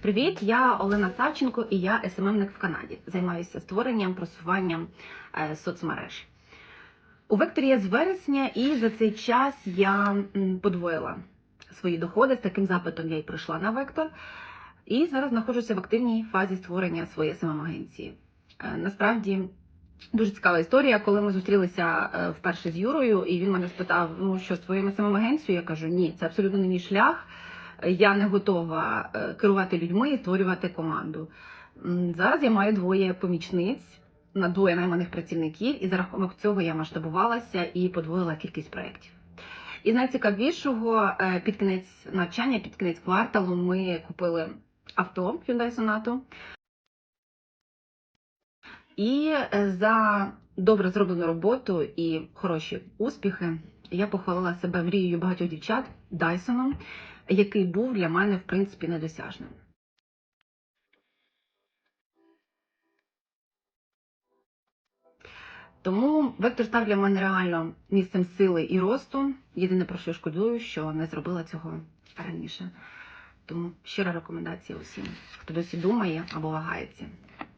Привіт, я Олена Савченко і я СММник в Канаді. Займаюся створенням, просуванням е, соцмереж. У векторі я з вересня, і за цей час я подвоїла свої доходи. З таким запитом я й прийшла на вектор. І зараз знаходжуся в активній фазі створення своєї СММ-агенції. Е, Насправді дуже цікава історія, коли ми зустрілися е, вперше з Юрою, і він мене спитав: ну що з твоєю СММ-агенцією? Я кажу, ні, це абсолютно не мій шлях. Я не готова е, керувати людьми і створювати команду. Зараз я маю двоє помічниць на двоє найманих працівників, і за рахунок цього я масштабувалася і подвоїла кількість проєктів. І найцікавішого е, під кінець навчання, під кінець кварталу, ми купили авто Hyundai Sonata. І е, за добре зроблену роботу і хороші успіхи я похвалила себе мрією багатьох дівчат Дайсоном, який був для мене в принципі недосяжним. Тому вектор став для мене реально місцем сили і росту. Єдине про що шкодую, що не зробила цього раніше. Тому щира рекомендація усім, хто досі думає або вагається.